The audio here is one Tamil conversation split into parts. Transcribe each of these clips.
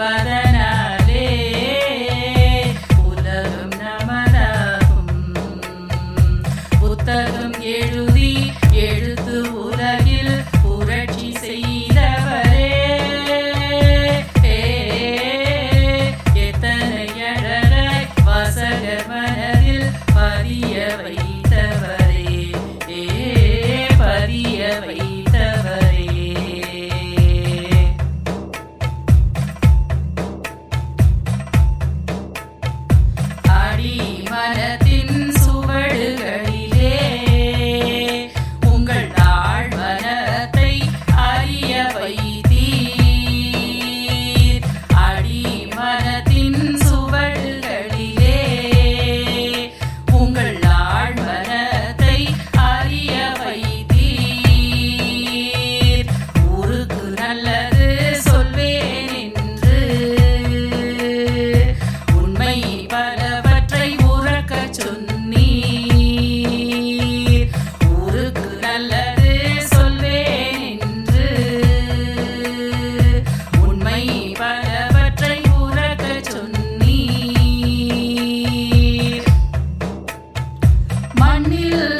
Father. நல்லது சொல்வேன் என்று உண்மை பலவற்றை உறக்கச் சொன்னீர். மண்ணில்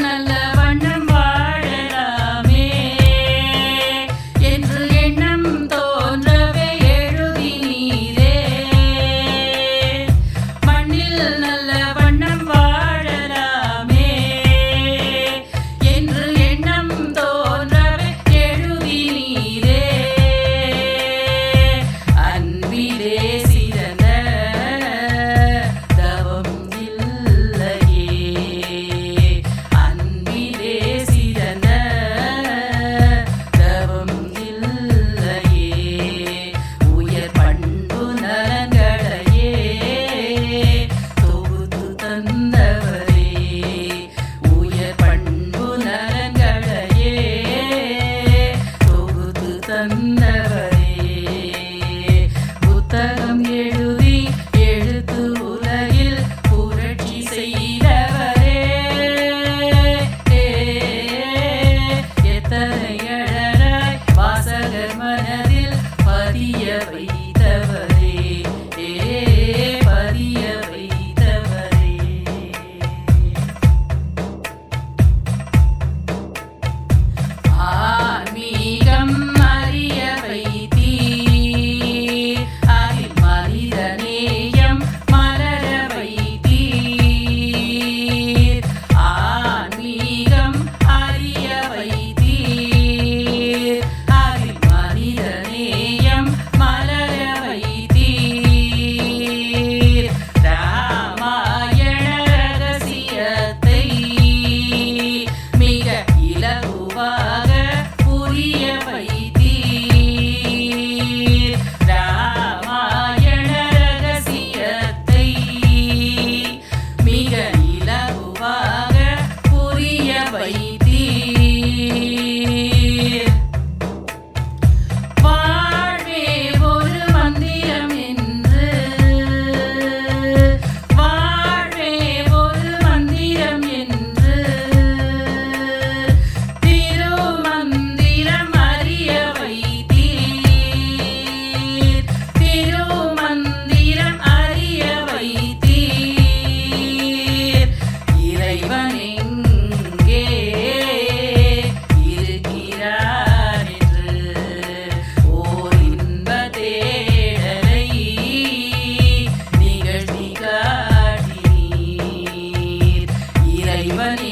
money.